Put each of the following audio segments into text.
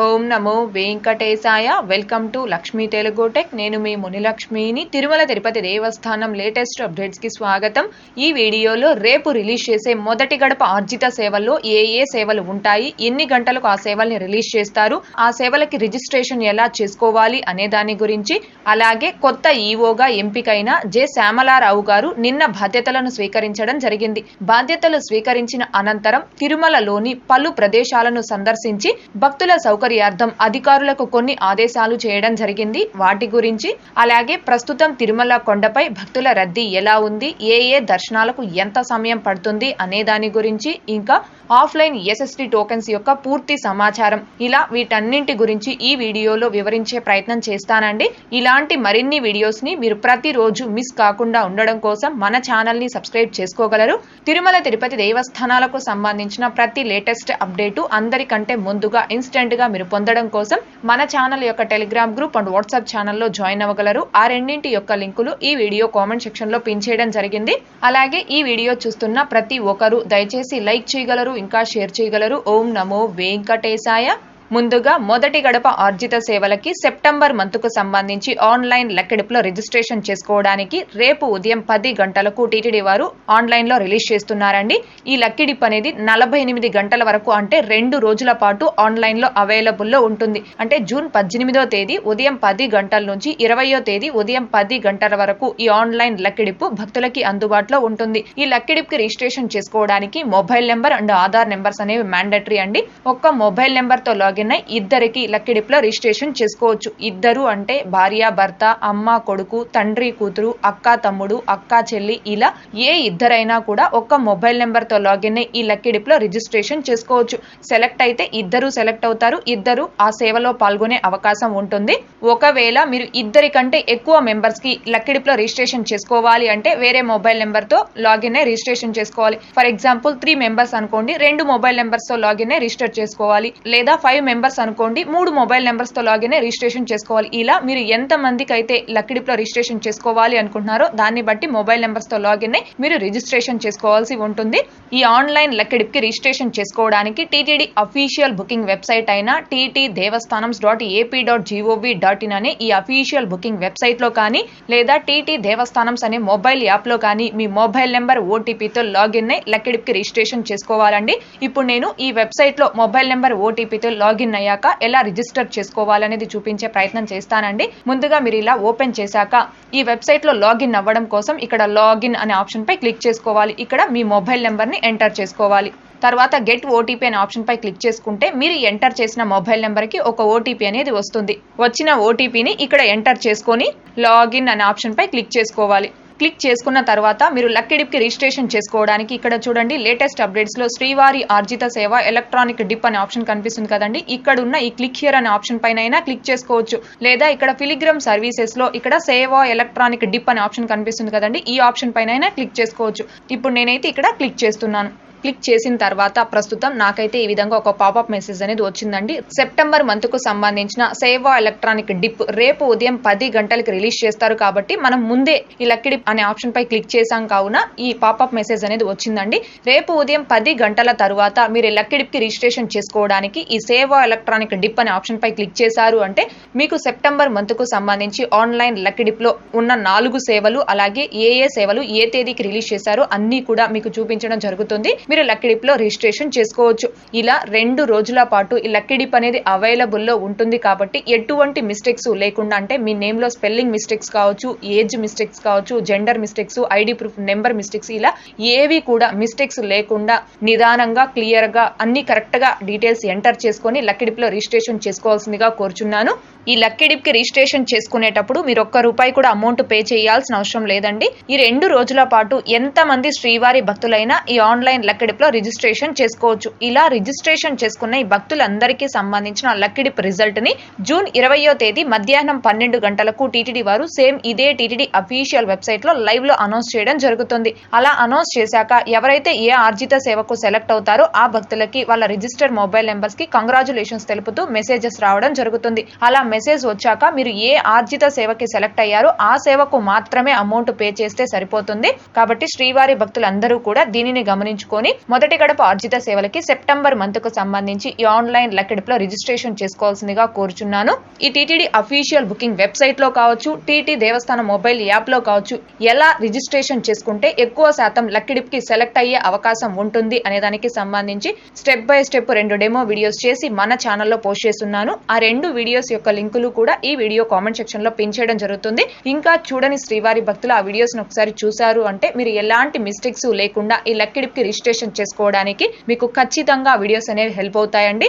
ఓం నమో వెంకటేశాయ. Welcome to Lakshmi Telugu tech. నేను మీ మునిలక్ష్మిని. తిరుమల తిరుపతి దేవస్థానం లేటెస్ట్ అప్డేట్స్కి స్వాగతం. ఈ వీడియోలో రేపు రిలీజ్ చేసే మొదటి గడప ఆర్జిత సేవల్లో ఏ ఏ సేవలు ఉంటాయి ఎన్ని గంటలకు ఆ సేవల్ని రిలీజ్ చేస్తారు ఆ సేవలకి రిజిస్ట్రేషన్ ఎలా చేసుకోవాలి అనే దాని గురించి అలాగే కొత్త ఈవోగా ఎంపికైన జె శ్యామలారావు గారు నిన్న బాధ్యతలను స్వీకరించడం జరిగింది. బాధ్యతలు స్వీకరించిన అనంతరం తిరుమలలోని పలు ప్రదేశాలను సందర్శించి భక్తుల సౌకర్యం సౌకర్యార్థం అధికారులకు కొన్ని ఆదేశాలు చేయడం జరిగింది. వాటి గురించి అలాగే ప్రస్తుతం తిరుమల కొండపై భక్తుల రద్దీ ఎలా ఉంది? ఏ ఏ దర్శనాలకు ఎంత సమయం పడుతుంది? అనే దాని గురించి ఇంకా ఆఫ్లైన్ ఎస్ఎస్టీ టోకెన్స్ యొక్క పూర్తి సమాచారం. ఇలా వీటన్నింటి గురించి ఈ వీడియోలో వివరించే ప్రయత్నం చేస్తానండి. ఇలాంటి మరిన్ని వీడియోస్ని మీరు ప్రతిరోజు మిస్ కాకుండా ఉండడం కోసం మన ఛానల్ని సబ్స్క్రైబ్ చేసుకోగలరు. తిరుమల తిరుపతి దేవస్థానాలకు సంబంధించిన ప్రతి లేటెస్ట్ అప్డేటు అందరికంటే ముందుగా ఇన్స్టెంట్గా మీరు పొందడం కోసం మన ఛానల్ యొక్క టెలిగ్రామ్ గ్రూప్ అండ్ వాట్సాప్ ఛానల్లో జాయిన్ అవ్వగలరు. ఆ రెండింటి యొక్క లింకులు ఈ వీడియో కామెంట్ సెక్షన్లో పిన్ చేయడం జరిగింది. అలాగే ఈ వీడియో చూస్తున్న ప్రతి ఒక్కరూ దయచేసి లైక్ చేయగలరు ఇంకా షేర్ చేయగలరు. ఓం నమో వెంకటేశాయ. ముందుగా మొదటి గడప ఆర్జిత సేవలకి సెప్టెంబర్ మంత్కు సంబంధించి ఆన్లైన్ లెక్కెడుపులో రిజిస్ట్రేషన్ చేసుకోవడానికి రేపు ఉదయం పది గంటలకు టీటీడీ వారు ఆన్లైన్లో రిలీజ్ చేస్తున్నారండి. ఈ లక్కిడిప్ అనేది నలభై ఎనిమిది గంటల వరకు అంటే రెండు రోజుల పాటు ఆన్లైన్లో అవైలబుల్లో అవైలబుల్లో ఉంటుంది. అంటే జూన్ పద్దెనిమిదో తేదీ ఉదయం పది గంటల నుంచి ఇరవయో తేదీ ఉదయం పది గంటల వరకు ఈ ఆన్లైన్ లక్కిడిపు భక్తులకి అందుబాటులో ఉంటుంది. ఈ లక్కిడిప్కి రిజిస్ట్రేషన్ చేసుకోవడానికి mobile number and Aadhaar numbers అనేవి మ్యాండటరీ అండి. ఒక్క మొబైల్ నెంబర్తో లాగిన్ జరిగినాయి ఇద్దరికి లక్కీ డిప్లో రిజిస్ట్రేషన్ చేసుకోవచ్చు. ఇద్దరు అంటే భార్య భర్త అమ్మ కొడుకు తండ్రి కూతురు అక్క తమ్ముడు అక్క చెల్లి ఇలా ఏ ఇద్దరైనా కూడా ఒక్క మొబైల్ నెంబర్తో లాగిన్ అయి ఈ లక్కీ డిప్లో రిజిస్ట్రేషన్ చేసుకోవచ్చు. సెలెక్ట్ అయితే ఇద్దరు సెలెక్ట్ అవుతారు. ఇద్దరు ఆ సేవలో పాల్గొనే అవకాశం ఉంటుంది. ఒకవేళ మీరు ఇద్దరి కంటే ఎక్కువ మెంబర్స్కి లక్కిడిప్ రిజిస్ట్రేషన్ చేసుకోవాలి అంటే వేరే మొబైల్ నెంబర్తో లాగిన్ అయి రిజిస్ట్రేషన్ చేసుకోవాలి. ఫర్ ఎగ్జాంపుల్ త్రీ మెంబర్స్ అనుకోండి రెండు మొబైల్ నెంబర్స్తో లాగిన్ అయి రిజిస్టర్ చేసుకోవాలి. లేదా ఫైవ్ మెంబర్స్ అనుకోండి మూడు మొబైల్ నెంబర్స్తో లాగిన్ రిజిస్ట్రేషన్ చేసుకోవాలి. ఇలా మీరు ఎంత మందికి అయితే లక్కిడిప్లో రిజిస్ట్రేషన్ చేసుకోవాలి అనుకుంటున్నారో దాన్ని బట్టి మొబైల్ నెంబర్స్తో లాగిన్ అయి మీరు రిజిస్ట్రేషన్ చేసుకోవాల్సి ఉంటుంది. ఈ ఆన్లైన్ లక్కిడిప్కి రిజిస్ట్రేషన్ చేసుకోవడానికి టీటీడీ అఫీషియల్ బుకింగ్ వెబ్సైట్ అయిన TT devasthanams dot AP dot gov dot in అనే ఈ అఫీషియల్ బుకింగ్ వెబ్సైట్లో కానీ లేదా టీటీ దేవస్థానమ్స్ అనే మొబైల్ యాప్లో కానీ మీ మొబైల్ నెంబర్ ఓటీపీతో లాగిన్ అయి లక్కిడిప్కి రిజిస్ట్రేషన్ చేసుకోవాలండి. ఇప్పుడు నేను ఈ వెబ్సైట్లో మొబైల్ నెంబర్ ఓటీపీతో లాగిన్ లాగిన్ అయ్యాక ఎలా రిజిస్టర్ చేసుకోవాలనేది చూపించే ప్రయత్నం చేస్తానండి. ముందుగా మీరు ఇలా ఓపెన్ చేశాక ఈ వెబ్సైట్లో లాగిన్ అవ్వడం కోసం ఇక్కడ లాగిన్ అనే ఆప్షన్పై క్లిక్ చేసుకోవాలి. ఇక్కడ మీ మొబైల్ నెంబర్ని ఎంటర్ చేసుకోవాలి. తర్వాత గెట్ ఓటీపీ అనే ఆప్షన్పై క్లిక్ చేసుకుంటే మీరు ఎంటర్ చేసిన మొబైల్ నెంబర్కి ఒక ఓటీపీ అనేది వస్తుంది. వచ్చిన ఓటీపీని ఇక్కడ ఎంటర్ చేసుకొని లాగిన్ అనే ఆప్షన్పై క్లిక్ చేసుకోవాలి. క్లిక్ చేసుకున్న తర్వాత మీరు లక్కెడిప్కి రిజిస్ట్రేషన్ చేసుకోవడానికి ఇక్కడ చూడండి లేటెస్ట్ అప్డేట్స్లో శ్రీవారి ఆర్జిత సేవ ఎలక్ట్రానిక్ డిప్ అనే ఆప్షన్ కనిపిస్తుంది కదండి. ఇక్కడ ఉన్న ఈ క్లిక్ హియర్ అనే ఆప్షన్ పైన అయినా క్లిక్ చేసుకోవచ్చు. లేదా ఇక్కడ ఫిలిగ్రామ్ సర్వీసెస్లో ఇక్కడ సేవ ఎలక్ట్రానిక్ డిప్ అనే ఆప్షన్ కనిపిస్తుంది కదండి. ఈ ఆప్షన్ పైన అయినా క్లిక్ చేసుకోవచ్చు. ఇప్పుడు నేనైతే ఇక్కడ క్లిక్ చేస్తున్నాను. క్లిక్ చేసిన తర్వాత ప్రస్తుతం నాకైతే ఈ విధంగా ఒక పాపప్ మెసేజ్ అనేది వచ్చిందండి. సెప్టెంబర్ మంత్కు సంబంధించిన సేవా ఎలక్ట్రానిక్ డిప్ రేపు ఉదయం పది గంటలకు రిలీజ్ చేస్తారు కాబట్టి మనం ముందే ఈ లక్కీ డిప్ అనే ఆప్షన్ పై క్లిక్ చేసాం కావున ఈ పాపప్ మెసేజ్ అనేది వచ్చిందండి. రేపు ఉదయం పది గంటల తరువాత మీరు లక్కీ డిప్కి రిజిస్ట్రేషన్ చేసుకోవడానికి ఈ సేవా ఎలక్ట్రానిక్ డిప్ అనే ఆప్షన్ పై క్లిక్ చేశారు అంటే మీకు సెప్టెంబర్ మంత్కు సంబంధించి ఆన్లైన్ లక్కీ డిప్లో ఉన్న నాలుగు సేవలు అలాగే ఏ ఏ సేవలు ఏ తేదీకి రిలీజ్ చేశారో అన్ని కూడా మీకు చూపించడం జరుగుతుంది. మీరు లక్కిడిప్లో రిజిస్ట్రేషన్ చేసుకోవచ్చు. ఇలా రెండు రోజుల పాటు ఈ లక్కిడిప్ అనేది అవైలబుల్లో ఉంటుంది కాబట్టి ఎటువంటి మిస్టేక్స్ లేకుండా అంటే మీ నేమ్లో స్పెల్లింగ్ మిస్టేక్స్ కావచ్చు ఏజ్ మిస్టేక్స్ కావచ్చు gender mistakes ID proof number mistakes ఇలా ఏవి కూడా మిస్టేక్స్ లేకుండా నిదానంగా క్లియర్గా అన్ని కరెక్ట్గా డీటెయిల్స్ ఎంటర్ చేసుకొని లక్కిడిప్లో రిజిస్ట్రేషన్ చేసుకోవాల్సిందిగా కోరుచున్నాను. ఈ లక్కిడిప్కి రిజిస్ట్రేషన్ చేసుకునేటప్పుడు మీరు ఒక్క రూపాయి కూడా అమౌంట్ పే చేయాల్సిన అవసరం లేదండి. ఈ రెండు రోజుల పాటు ఎంతమంది శ్రీవారి భక్తులైనా ఈ ఆన్లైన్ లక్క లక్కిడిప్లో రిజిస్ట్రేషన్ చేసుకోవచ్చు. ఇలా రిజిస్ట్రేషన్ చేసుకున్న ఈ భక్తులందరికీ సంబంధించిన లక్కిడిప్ రిజల్ట్ని జూన్ ఇరవయో తేదీ మధ్యాహ్నం పన్నెండు గంటలకు టీటీడీ వారు సేమ్ ఇదే టీటీడీ అఫీషియల్ వెబ్సైట్లో లైవ్లో అనౌన్స్ చేయడం జరుగుతుంది. అలా అనౌన్స్ చేశాక ఎవరైతే ఏ ఆర్జిత సేవకు సెలెక్ట్ అవుతారో ఆ భక్తులకి వాళ్ళ రిజిస్టర్డ్ మొబైల్ నెంబర్స్కి కంగ్రాచులేషన్స్ తెలుపుతూ మెసేజెస్ రావడం జరుగుతుంది. అలా మెసేజ్ వచ్చాక మీరు ఏ ఆర్జిత సేవకి సెలెక్ట్ అయ్యారో ఆ సేవకు మాత్రమే అమౌంట్ పే చేస్తే సరిపోతుంది. కాబట్టి శ్రీవారి భక్తులందరూ కూడా దీనిని గమనించుకొని మొదటి గడప ఆర్జిత సేవలకి సెప్టెంబర్ మంత్కు సంబంధించి ఈ ఆన్లైన్ లెక్కెడుపులో రిజిస్ట్రేషన్ చేసుకోవాల్సిందిగా కోరుచున్నాను. ఈ టీటీడీ అఫీషియల్ బుకింగ్ వెబ్సైట్లో కావచ్చు టీటీ దేవస్థానం మొబైల్ యాప్లో కావచ్చు ఎలా రిజిస్ట్రేషన్ చేసుకుంటే ఎక్కువ శాతం లక్కిడిప్కి సెలెక్ట్ అయ్యే అవకాశం ఉంటుంది అనే దానికి సంబంధించి స్టెప్ బై స్టెప్ రెండు డెమో వీడియోస్ చేసి మన ఛానల్లో పోస్ట్ చేస్తున్నాను. ఆ రెండు వీడియోస్ యొక్క లింకులు కూడా ఈ వీడియో కామెంట్ సెక్షన్లో పిన్ చేయడం జరుగుతుంది. ఇంకా చూడని శ్రీవారి భక్తులు ఆ వీడియోస్ ఒకసారి చూసారు అంటే మీరు ఎలాంటి మిస్టేక్స్ లేకుండా ఈ లక్కిడిప్కి రిజిస్ట్రేషన్ చేసుకోవడానికి మీకు ఖచ్చితంగా వీడియోస్ అనేవి హెల్ప్ అవుతాయండి.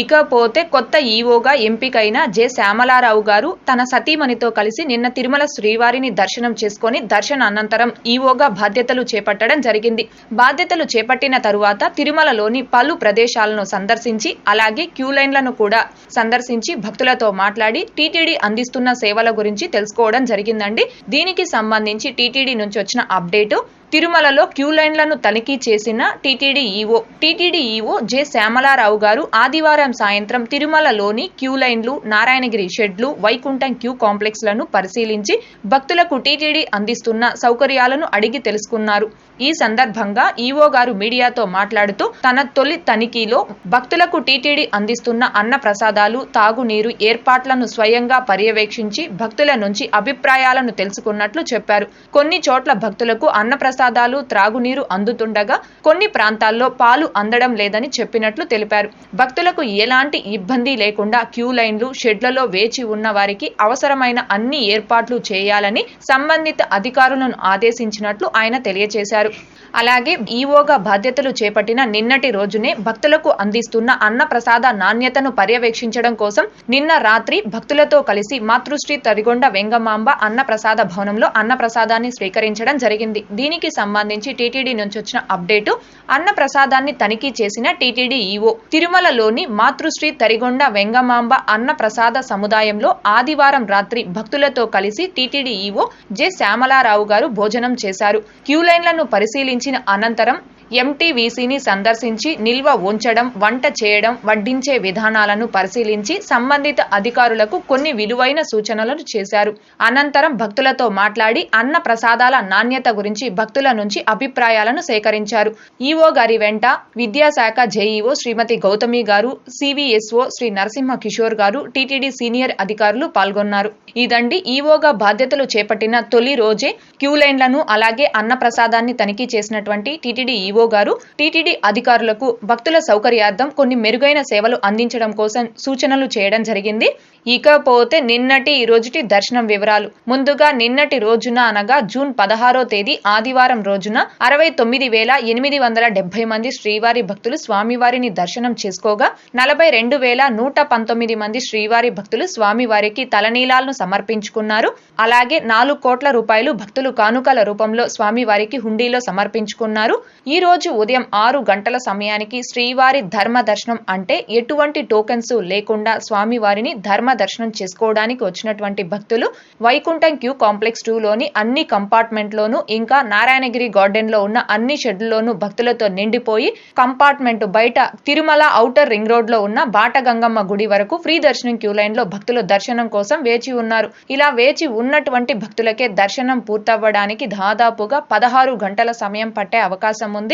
ఇకపోతే కొత్త ఈవోగా ఎంపికైన జె శ్యామలారావు గారు తన సతీమణితో కలిసి నిన్న తిరుమల శ్రీవారిని దర్శనం చేసుకొని దర్శన అనంతరం ఈవోగా బాధ్యతలు చేపట్టడం జరిగింది. బాధ్యతలు చేపట్టిన తరువాత తిరుమలలోని పలు ప్రదేశాలను సందర్శించి అలాగే క్యూ లైన్లను కూడా సందర్శించి భక్తులతో మాట్లాడి టీటీడీ అందిస్తున్న సేవల గురించి తెలుసుకోవడం జరిగిందండి. దీనికి సంబంధించి టీటీడీ నుంచి వచ్చిన అప్డేటు తిరుమలలో క్యూ లైన్లను తనిఖీ చేసిన TTD EO TTD EO J Syamala Rao గారు ఆదివారం సాయంత్రం తిరుమలలోని క్యూ లైన్లు నారాయణగిరి షెడ్లు వైకుంఠం క్యూ కాంప్లెక్స్లను పరిశీలించి భక్తులకు టీటీడీ అందిస్తున్న సౌకర్యాలను అడిగి తెలుసుకున్నారు. ఈ సందర్భంగా ఈవో గారు మీడియాతో మాట్లాడుతూ తన తొలి తనిఖీలో భక్తులకు టీటీడీ అందిస్తున్న అన్న ప్రసాదాలు తాగునీరు ఏర్పాట్లను స్వయంగా పర్యవేక్షించి భక్తుల నుంచి అభిప్రాయాలను తెలుసుకున్నట్లు చెప్పారు. కొన్ని చోట్ల భక్తులకు అన్న ప్రసాదాలు త్రాగునీరు అందుతుండగా కొన్ని ప్రాంతాల్లో పాలు అందడం లేదని చెప్పినట్లు తెలిపారు. భక్తులకు ఎలాంటి ఇబ్బంది లేకుండా క్యూ లైన్లు షెడ్లలో వేచి ఉన్న వారికి అవసరమైన అన్ని ఏర్పాట్లు చేయాలని సంబంధిత అధికారులను ఆదేశించినట్లు ఆయన తెలియజేశారు అలాగే ఈవోగా బాధ్యతలు చేపట్టిన నిన్నటి రోజునే భక్తులకు అందిస్తున్న అన్న ప్రసాద నాణ్యతను పర్యవేక్షించడం కోసం నిన్న రాత్రి భక్తులతో కలిసి మాతృశ్రీ తరిగొండ వెంగమాంబ అన్న ప్రసాద భవనంలో అన్న ప్రసాదాన్ని స్వీకరించడం జరిగింది. దీనికి సంబంధించి టీటీడీ నుంచి వచ్చిన అప్డేటు అన్న ప్రసాదాన్ని తనిఖీ చేసిన టీటీడీ ఈవో. తిరుమలలోని మాతృశ్రీ తరిగొండ వెంగమాంబ అన్న ప్రసాద సముదాయంలో ఆదివారం రాత్రి భక్తులతో కలిసి టీటీడీ ఈవో జె. శ్యామలారావు గారు భోజనం చేశారు. క్యూలైన్లను పరిశీలించిన అనంతరం ఎంటీవీసీని సందర్శించి నిల్వ ఉంచడం వంట చేయడం వడ్డించే విధానాలను పరిశీలించి సంబంధిత అధికారులకు కొన్ని విలువైన సూచనలను చేశారు. అనంతరం భక్తులతో మాట్లాడి అన్న ప్రసాదాల నాణ్యత గురించి భక్తుల నుంచి అభిప్రాయాలను సేకరించారు. ఈవో గారి వెంట విద్యాశాఖ జేఈఓ శ్రీమతి గౌతమి గారు సివిఎస్ఓ శ్రీ నరసింహ కిషోర్ గారు టీటీడీ సీనియర్ అధికారులు పాల్గొన్నారు. ఇదండి ఈవోగా బాధ్యతలు చేపట్టిన తొలి రోజే క్యూ లైన్లను అలాగే అన్న ప్రసాదాన్ని తనిఖీ చేసినటువంటి టీటీడీ ఈవో గారు టీటీడీ అధికారులకు భక్తుల సౌకర్యార్థం కొన్ని మెరుగైన సేవలు అందించడం కోసం సూచనలు చేయడం జరిగింది. ఇకపోతే నిన్నటి ఈ రోజుటి దర్శనం వివరాలు. ముందుగా నిన్నటి రోజున అనగా జూన్ పదహారో తేదీ ఆదివారం రోజున అరవై తొమ్మిది వేల ఎనిమిది వందల డెబ్బై మంది శ్రీవారి భక్తులు స్వామివారిని దర్శనం చేసుకోగా నలభై రెండు వేల నూట పంతొమ్మిది మంది శ్రీవారి భక్తులు స్వామివారికి తలనీలాలను సమర్పించుకున్నారు. అలాగే నాలుగు కోట్ల రూపాయలు భక్తులు కానుకల రూపంలో స్వామివారికి హుండీలో సమర్పించుకున్నారు. ఈ రోజు ఉదయం ఆరు గంటల సమయానికి శ్రీవారి ధర్మ దర్శనం అంటే ఎటువంటి టోకెన్స్ లేకుండా స్వామివారిని ధర్మ దర్శనం చేసుకోవడానికి వచ్చినటువంటి భక్తులు వైకుంఠం క్యూ కాంప్లెక్స్ టూ లోని అన్ని కంపార్ట్మెంట్ లోను ఇంకా నారాయణగిరి గార్డెన్లో ఉన్న అన్ని షెడ్లలోనూ భక్తులతో నిండిపోయి కంపార్ట్మెంట్ బయట తిరుమల ఔటర్ రింగ్ రోడ్లో ఉన్న బాటగంగమ్మ గుడి వరకు ఫ్రీ దర్శనం క్యూ లైన్లో భక్తులు దర్శనం కోసం వేచి ఉన్నారు. ఇలా వేచి ఉన్నటువంటి భక్తులకే దర్శనం పూర్తవ్వడానికి దాదాపుగా పదహారు గంటల సమయం పట్టే అవకాశం ఉంది.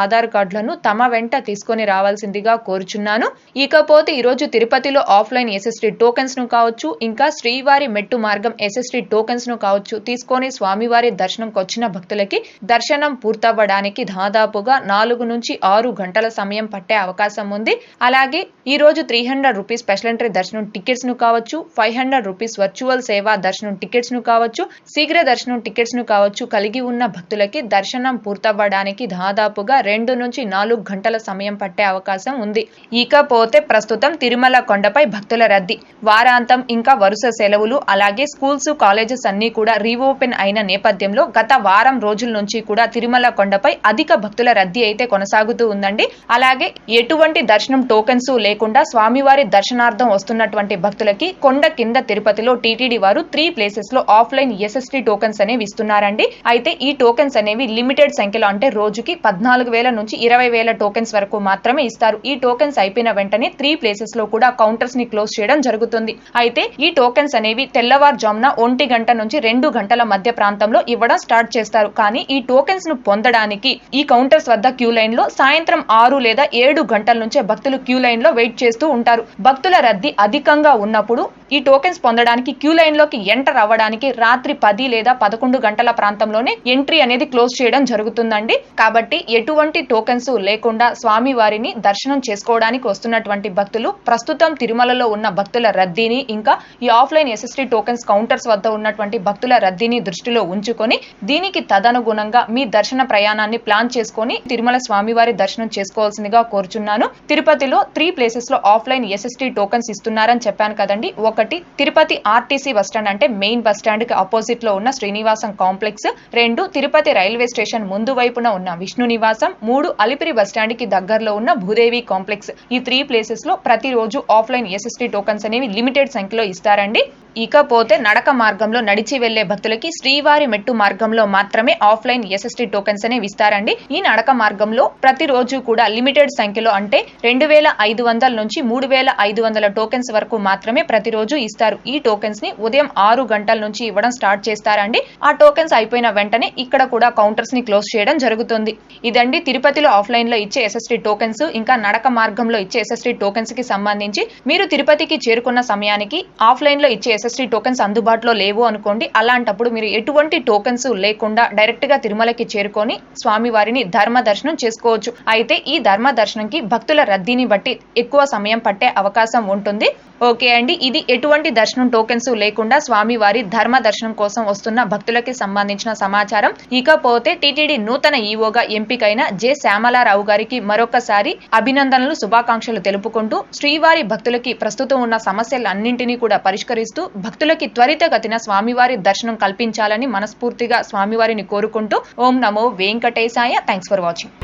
ఆధార్ కార్డులను తమ వెంట తీసుకొని రావాల్సిందిగా కోరుచున్నాను. ఇకపోతే ఈరోజు తిరుపతిలో ఆఫ్లైన్ ఎస్ఎస్టీ టోకెన్స్ను కావచ్చు ఇంకా శ్రీవారి మెట్టు మార్గం ఎస్ఎస్టీ టోకెన్స్ను కావచ్చు తీసుకొని స్వామివారి దర్శనంకి వచ్చిన భక్తులకి దర్శనం పూర్తవ్వడానికి దాదాపుగా నాలుగు నుంచి ఆరు గంటల సమయం పట్టే అవకాశం ఉంది. అలాగే ఈ రోజు three hundred rupees special entry దర్శనం టికెట్స్ను కావచ్చు ఫైవ్ హండ్రెడ్ రూపీస్ వర్చువల్ సేవా దర్శనం టికెట్స్ను కావచ్చు శీఘ్ర దర్శనం టికెట్స్ను కావచ్చు కలిగి ఉన్న భక్తులకి దర్శనం పూర్తవ్వడానికి దాదాపుగా ఈవోగా రెండు నుంచి నాలుగు గంటల సమయం పట్టే అవకాశం ఉంది. ఇకపోతే ప్రస్తుతం తిరుమల కొండపై భక్తుల రద్దీ. వారాంతం ఇంకా వరుస సెలవులు అలాగే స్కూల్స్ కాలేజెస్ అన్ని కూడా రీఓపెన్ అయిన నేపథ్యంలో గత వారం రోజుల నుంచి కూడా తిరుమల కొండపై అధిక భక్తుల రద్దీ అయితే కొనసాగుతూ ఉందండి. అలాగే ఎటువంటి దర్శనం టోకెన్స్ లేకుండా స్వామివారి దర్శనార్థం వస్తున్నటువంటి భక్తులకి కొండ కింద తిరుపతిలో టీటీడీ వారు త్రీ ప్లేసెస్లో ఆఫ్లైన్ ఎస్ఎస్టీ టోకెన్స్ అనేవి ఇస్తున్నారండి. అయితే ఈ టోకెన్స్ అనేవి లిమిటెడ్ సంఖ్యలో అంటే రోజుకి పద్నాలుగు వేల నుంచి ఇరవై వేల టోకెన్స్ వరకు మాత్రమే ఇస్తారు. ఈ టోకెన్స్ అయిపోయిన వెంటనే త్రీ ప్లేసెస్లో కూడా కౌంటర్స్ని క్లోజ్ చేయడం జరుగుతుంది. అయితే ఈ టోకెన్స్ అనేవి తెల్లవారుజామున ఒంటి గంట నుంచి రెండు గంటల మధ్య ప్రాంతంలో ఇవ్వడం స్టార్ట్ చేస్తారు. కానీ ఈ టోకెన్స్ను పొందడానికి ఈ కౌంటర్స్ వద్ద క్యూ లైన్లో సాయంత్రం ఆరు లేదా ఏడు గంటల నుంచే భక్తులు క్యూ లైన్లో వెయిట్ చేస్తూ ఉంటారు. భక్తుల రద్దీ అధికంగా ఉన్నప్పుడు ఈ టోకెన్స్ పొందడానికి క్యూ లైన్లోకి ఎంటర్ అవ్వడానికి రాత్రి పది లేదా పదకొండు గంటల ప్రాంతంలోనే ఎంట్రీ అనేది క్లోజ్ చేయడం జరుగుతుందండి. కాబట్టి ఎటువంటి టోకెన్స్ లేకుండా స్వామి వారిని దర్శనం చేసుకోవడానికి వస్తున్నటువంటి భక్తులు ప్రస్తుతం తిరుమలలో ఉన్న భక్తుల రద్దీని ఇంకా ఈ ఆఫ్లైన్ ఎస్ఎస్టీ టోకెన్స్ కౌంటర్స్ వద్ద ఉన్నటువంటి భక్తుల రద్దీని దృష్టిలో ఉంచుకొని దీనికి తదనుగుణంగా మీ దర్శన ప్రయాణాన్ని ప్లాన్ చేసుకొని తిరుమల స్వామివారి దర్శనం చేసుకోవాల్సిందిగా కోరుచున్నాను. తిరుపతిలో త్రీ ప్లేసెస్లో ఆఫ్లైన్ ఎస్ఎస్టీ టోకెన్స్ ఇస్తున్నారని చెప్పాను కదండి. ఒకటి తిరుపతి ఆర్టీసీ బస్టాండ్ అంటే మెయిన్ బస్ స్టాండ్కి ఆపోజిట్లో ఉన్న శ్రీనివాసం కాంప్లెక్స్. రెండు తిరుపతి రైల్వే స్టేషన్ ముందు వైపున ఉన్న విష్ణు నివాస్ మూడు అలిపిరి బస్ స్టాండ్కి దగ్గరలో ఉన్న భూదేవి కాంప్లెక్స్ ఈ త్రీ ప్లేసెస్లో ప్రతిరోజు ఆఫ్లైన్ ఎస్ఎస్టీ టోకన్స్ అనేవి లిమిటెడ్ సంఖ్యలో ఇస్తారండి. ఇకపోతే నడక మార్గంలో నడిచి వెళ్ళే భక్తులకి శ్రీవారి మెట్టు మార్గంలో మాత్రమే ఆఫ్లైన్ ఎస్ఎస్టీ టోకెన్స్ అనే ఇస్తారండి ఈ నడక మార్గంలో ప్రతిరోజు కూడా లిమిటెడ్ సంఖ్యలో అంటే రెండు వేల ఐదు వందల నుంచి మూడు వేల ఐదు వందల టోకెన్స్ వరకు మాత్రమే ప్రతిరోజు ఇస్తారు. ఈ టోకెన్స్ని ఉదయం ఆరు గంటల నుంచి ఇవ్వడం స్టార్ట్ చేస్తారండి. ఆ టోకెన్స్ అయిపోయిన వెంటనే ఇక్కడ కూడా కౌంటర్స్ని క్లోజ్ చేయడం జరుగుతుంది. ఇదండి తిరుపతిలో ఆఫ్లైన్లో ఇచ్చే ఎస్ఎస్టీ టోకెన్స్ ఇంకా నడక మార్గంలో ఇచ్చే ఎస్ఎస్టీ టోకెన్స్కి సంబంధించి మీరు తిరుపతికి చేరుకున్న సమయానికి ఆఫ్లైన్లో ఇచ్చే ఎస్ఎస్టీ టోకెన్స్ అందుబాటులో లేవు అనుకోండి అలాంటప్పుడు మీరు ఎటువంటి టోకెన్స్ లేకుండా డైరెక్ట్గా తిరుమలకి చేరుకొని స్వామివారిని ధర్మ దర్శనం చేసుకోవచ్చు. అయితే ఈ ధర్మ దర్శనంకి భక్తుల రద్దీని బట్టి ఎక్కువ సమయం పట్టే అవకాశం ఉంటుంది. ఓకే అండి ఇది ఎటువంటి దర్శనం టోకెన్స్ లేకుండా స్వామివారి ధర్మ దర్శనం కోసం వస్తున్న భక్తులకి సంబంధించిన సమాచారం. ఇకపోతే టీటీడీ నూతన ఈవోగా ఎంపికైన జె శ్యామలారావు గారికి మరొకసారి అభినందనలు శుభాకాంక్షలు తెలుపుకుంటూ శ్రీవారి భక్తులకి ప్రస్తుతం ఉన్న సమస్యలన్నింటినీ కూడా పరిష్కరిస్తూ భక్తులకి త్వరితగతిన స్వామివారి దర్శనం కల్పించాలని మనస్ఫూర్తిగా స్వామివారిని కోరుకుంటూ ఓం నమో వెంకటేశాయ. Thanks for watching